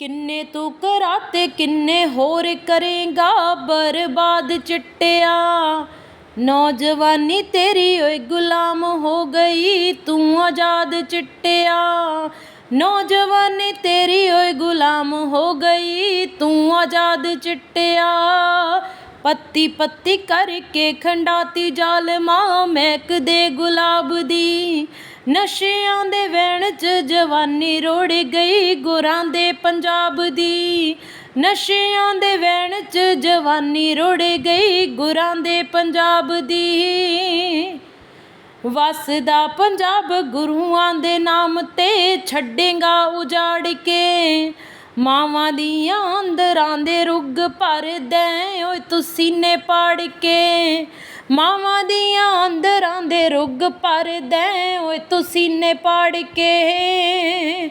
ਕਿੰਨੇ ਤੂੰ ਕਰਾ ਤੇ ਕਿੰਨੇ ਹੋਰ ਕਰੇਗਾ ਬਰਬਾਦ ਚਿੱਟਿਆ। ਨੌਜਵਾਨੀ ਤੇਰੀ ਓਏ ਗੁਲਾਮ ਹੋ ਗਈ, ਤੂੰ ਆਜ਼ਾਦ ਚਿੱਟਿਆ। ਨੌਜਵਾਨੀ ਤੇਰੀ ਓਏ ਗੁਲਾਮ ਹੋ ਗਈ, ਤੂੰ ਆਜ਼ਾਦ ਚਿੱਟਿਆ। ਪੱਤੀ ਪੱਤੀ ਕਰਕੇ ਖੰਡਾਤੀ ਜਾਲ ਜ਼ਾਲਮਾਂ ਮਹਿਕਦੇ ਗੁਲਾਬ ਦੀ। ਨਸ਼ਿਆਂ ਦੇ ਵਹਿਣ 'ਚ ਜਵਾਨੀ ਰੋੜ ਗਈ ਗੁਰਾਂ ਦੇ ਪੰਜਾਬ ਦੀ। ਨਸ਼ਿਆਂ ਦੇ ਵਹਿਣ 'ਚ ਜਵਾਨੀ ਰੋੜ ਗਈ ਗੁਰਾਂ ਦੇ ਪੰਜਾਬ ਦੀ। ਵਸਦਾ ਪੰਜਾਬ ਗੁਰੂਆਂ ਦੇ ਨਾਮ ਤੇ ਛੱਡੇਗਾ ਉਜਾੜ ਕੇ। ਮਾਵਾਂ ਦੀਆਂ ਅੰਦਰਾਂ ਦੇ ਰੁੱਗ ਭਰਦੇ ਤੁਸੀਂ ਨੇ ਪਾੜ ਕੇ ਮਾਵਾਂ ਦੀਆਂ ਅੰਦਰਾਂ ਦੇ ਰੁੱਗ ਭਰਦੇ ਓਏ ਤੁਸੀਂ ਨੇ ਪਾੜ ਕੇ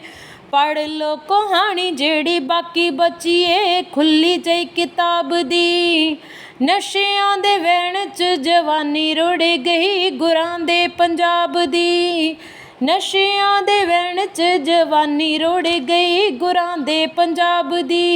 ਪੜ ਲੋ ਕਹਾਣੀ ਜਿਹੜੀ ਬਾਕੀ ਬਚੀ ਏ। ਖੁੱਲੀ ਜਈ ਕਿਤਾਬ ਦੀ ਨਸ਼ਿਆਂ ਦੇ ਵਹਿਣ 'ਚ ਜਵਾਨੀ ਰੁੜ ਗਈ ਗੁਰਾਂ ਦੇ ਪੰਜਾਬ ਦੀ। ਨਸ਼ਿਆਂ ਦੇ ਵਹਿਣ 'ਚ ਜਵਾਨੀ ਰੁੜ ਗਈ ਗੁਰਾਂ ਦੇ ਪੰਜਾਬ ਦੀ।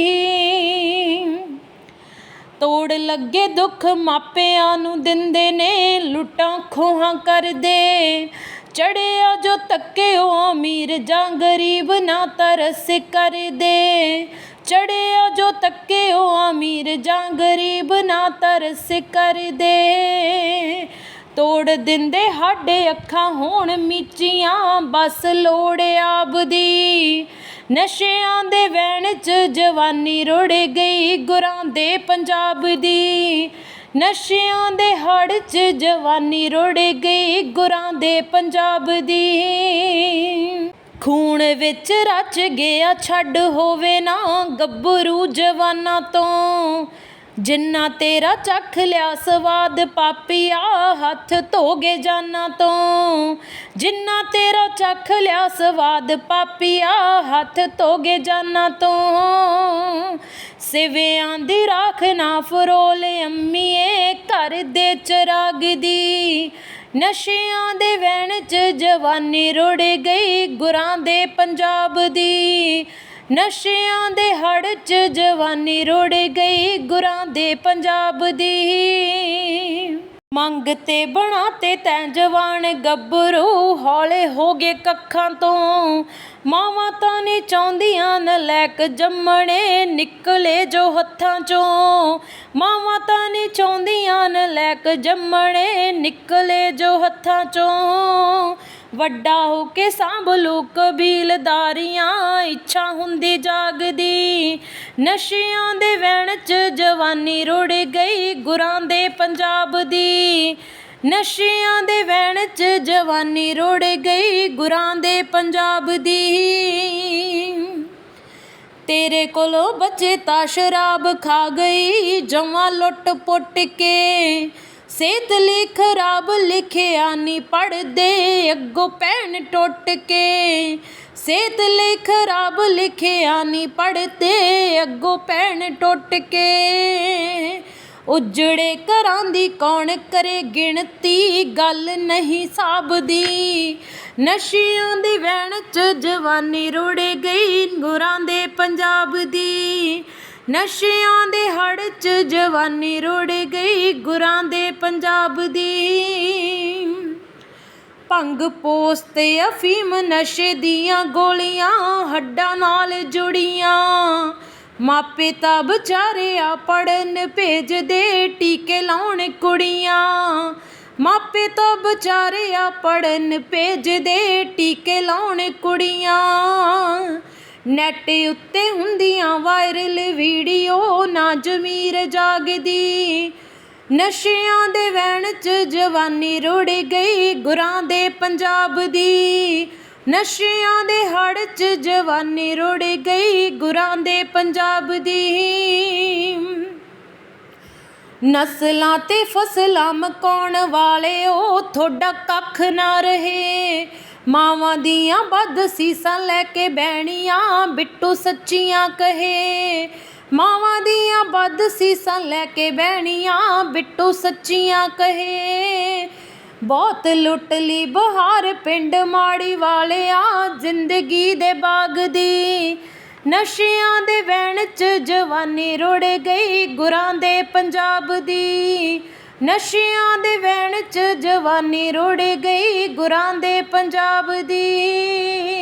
ਤੋੜ ਲੱਗੇ ਦੁੱਖ ਮਾਪਿਆਂ ਨੂੰ ਦਿੰਦੇ ਨੇ, ਲੁੱਟਾਂ ਖੋਹਾਂ ਕਰਦੇ। ਚੜਿਆ ਜੋ ਤੱਕੇ ਉਹ ਅਮੀਰ ਜਾਂ ਗਰੀਬ ਨਾ ਤਰਸ ਕਰਦੇ। ਚੜਿਆ ਜੋ ਤੱਕੇ ਉਹ ਅਮੀਰ ਜਾਂ ਗਰੀਬ ਨਾ ਤਰਸ ਕਰਦੇ। ਤੋੜ ਦਿੰਦੇ ਸਾਡੇ ਅੱਖਾਂ ਹੋਣ ਮੀਚੀਆਂ, ਬਸ ਲੋੜ ਆਬਦੀ ਨਸ਼ਿਆਂ ਦੇ ਵਹਿਣ 'ਚ ਜਵਾਨੀ ਰੁੜ ਗਈ ਗੁਰਾਂ ਦੇ ਪੰਜਾਬ ਦੀ। ਨਸ਼ਿਆਂ ਦੇ ਹੜ 'ਚ ਜਵਾਨੀ ਰੁੜ ਗਈ ਗੁਰਾਂ ਦੇ ਪੰਜਾਬ ਦੀ। ਖੂਨ ਵਿੱਚ ਰਚ ਗਿਆ ਛੱਡ ਹੋਵੇ ਨਾ ਗੱਭਰੂ ਜਵਾਨਾਂ ਤੋਂ। ਜਿੰਨਾ ਤੇਰਾ ਚੱਖ ਲਿਆ ਸਵਾਦ ਪਾਪੀਆ, ਹੱਥ ਧੋਗੇ ਜਾਨਾਂ ਤੋਂ। ਜਿੰਨਾ ਤੇਰਾ ਚੱਖ ਲਿਆ ਸਵਾਦ ਪਾਪੀਆ, ਹੱਥ ਧੋਗੇ ਜਾਨਾਂ ਤੋਂ। ਸਿਵਿਆਂ ਦੀ ਰਾਖ ਨਾ ਫਰੋਲ ਅੰਮੀਏ, ਘਰ ਦੇ ਚਰਾਗ ਦੀ। ਨਸ਼ਿਆਂ ਦੇ ਵਹਿਣ 'ਚ ਜਵਾਨੀ ਰੁੜ ਗਈ, ਗੁਰਾਂ ਦੇ ਪੰਜਾਬ ਦੀ। ਨਸ਼ਿਆਂ ਦੇ ਹੜ 'ਚ ਜਵਾਨੀ ਰੁੜ ਗਈ ਗੁਰਾਂ ਦੇ ਪੰਜਾਬ ਦੀ। ਮੰਗ ਤੇ ਬਣਾ ਤੇ ਤੈਂ ਜਵਾਨ ਗੱਭਰੂ, ਹੌਲੇ ਹੋ ਗਏ ਕੱਖਾਂ ਤੋਂ। ਮਾਵਾਂ ਤਾਂ ਨਹੀਂ ਚਾਹੁੰਦੀਆਂ ਨਲੈਕ ਜੰਮਣੇ, ਨਿਕਲੇ ਜੋ ਹੱਥਾਂ ਚੋਂ। ਮਾਵਾਂ ਤਾਂ ਨਹੀਂ ਚਾਹੁੰਦੀਆਂ ਨਲੈਕ ਜੰਮਣੇ, ਨਿਕਲੇ ਜੋ ਹੱਥਾਂ ਚੋਂ। ਵੱਡਾ ਹੋ ਕੇ ਸਾਂਭ ਲੂ ਕਬੀਲਦਾਰੀਆਂ ਇੱਛਾ ਹੁੰਦੀ ਜਾਗਦੀ। ਨਸ਼ਿਆਂ ਦੇ ਵਹਿਣ 'ਚ ਜਵਾਨੀ ਰੁੜ ਗਈ ਗੁਰਾਂ ਦੇ ਪੰਜਾਬ ਦੀ। ਨਸ਼ਿਆਂ ਦੇ ਵਹਿਣ 'ਚ ਜਵਾਨੀ ਰੁੜ ਗਈ ਗੁਰਾਂ ਦੇ ਪੰਜਾਬ ਦੀ। ਤੇਰੇ ਕੋਲੋਂ ਬਚੇ ਤਾਂ ਸ਼ਰਾਬ ਖਾ ਗਈ ਜਮਾਂ ਲੁੱਟ ਪੁੱਟ ਕੇ। ਸਿਹਤ ਲਈ ਖਰਾਬ ਲਿਖਿਆ ਨਹੀਂ ਪੜਦੇ ਅੱਗੋਂ ਪੈਣ ਟੁੱਟ ਕੇ। ਸਿਹਤ ਲਈ ਖਰਾਬ ਲਿਖਿਆ ਨਹੀਂ ਪੜਦੇ ਅੱਗੋਂ ਪੈਣ ਟੁੱਟ ਕੇ। ਉਜੜੇ ਘਰਾਂ ਦੀ ਕੌਣ ਕਰੇ ਗਿਣਤੀ, ਗੱਲ ਨਹੀਂ ਸਾਬਦੀ। ਨਸ਼ਿਆਂ ਦੀ ਵਹਿਣ 'ਚ ਜਵਾਨੀ ਰੁੜ ਗਈ, ਗੁਰਾਂ ਦੇ ਪੰਜਾਬ ਦੀ। ਨਸ਼ਿਆਂ ਦੇ ਹੜ 'ਚ ਜਵਾਨੀ ਰੁੜ ਗਈ ਗੁਰਾਂ ਦੇ ਪੰਜਾਬ ਦੀ। ਭੰਗ ਪੋਸਤੇ ਅਫੀਮ ਨਸ਼ੇ ਦੀਆਂ ਗੋਲੀਆਂ, ਹੱਡਾਂ ਨਾਲ ਜੁੜੀਆਂ। ਮਾਪੇ ਤਾਂ ਵਿਚਾਰੇ ਆ ਪੜਨ ਭੇਜਦੇ, ਟੀਕੇ ਲਾਉਣ ਕੁੜੀਆਂ। ਮਾਪੇ ਤਾਂ ਵਿਚਾਰੇ ਆ ਪੜਨ ਭੇਜਦੇ, ਟੀਕੇ ਲਾਉਣ ਕੁੜੀਆਂ। ਨੈਟ ਉੱਤੇ ਹੁੰਦੀ ਵਾਇਰਲ ਵੀਡੀਓ ਨਾ ਜ਼ਮੀਰ ਜਾਗਦੀ। ਨਸ਼ਿਆਂ ਦੇ ਵਹਿਣ 'ਚ ਜਵਾਨੀ ਰੁੜ ਗਈ ਗੁਰਾਂ ਦੇ ਪੰਜਾਬ ਦੀ। ਨਸ਼ਿਆਂ ਦੇ ਹੜ 'ਚ ਜਵਾਨੀ ਰੁੜ ਗਈ ਗੁਰਾਂ ਦੇ ਪੰਜਾਬ ਦੀ। ਨਸਲਾਂ ਤੇ ਫਸਲਾਂ ਮਕਾਉਣ ਵਾਲਿਓ ਤੁਹਾਡਾ ਕੱਖ ਨਾ ਰਹੇ। ਮਾਵਾਂ ਦੀਆਂ ਵੱਧ ਸੀਸਾਂ ਲੈ ਕੇ ਬਹਿਣੀਆਂ, ਬਿੱਟੂ ਸੱਚੀਆਂ ਕਹੇ। ਮਾਵਾਂ ਦੀਆਂ ਵੱਧ ਸੀਸਾਂ ਲੈ ਕੇ ਬਹਿਣੀਆਂ, ਬਿੱਟੂ ਸੱਚੀਆਂ ਕਹੇ। ਬਹੁਤ ਲੁੱਟ ਲਈ ਬਹਾਰ ਪਿੰਡ ਮਾੜੀ ਵਾਲਿਆ, ਜ਼ਿੰਦਗੀ ਦੇ ਬਾਗ ਦੀ। ਨਸ਼ਿਆਂ ਦੇ ਵਹਿਣ 'ਚ ਜਵਾਨੀ ਰੁੜ ਗਈ ਗੁਰਾਂ ਦੇ ਪੰਜਾਬ ਦੀ। ਨਸ਼ਿਆਂ ਦੇ ਵਹਿਣ 'ਚ ਜਵਾਨੀ ਰੁੜ ਗਈ ਗੁਰਾਂ ਦੇ ਪੰਜਾਬ ਦੀ।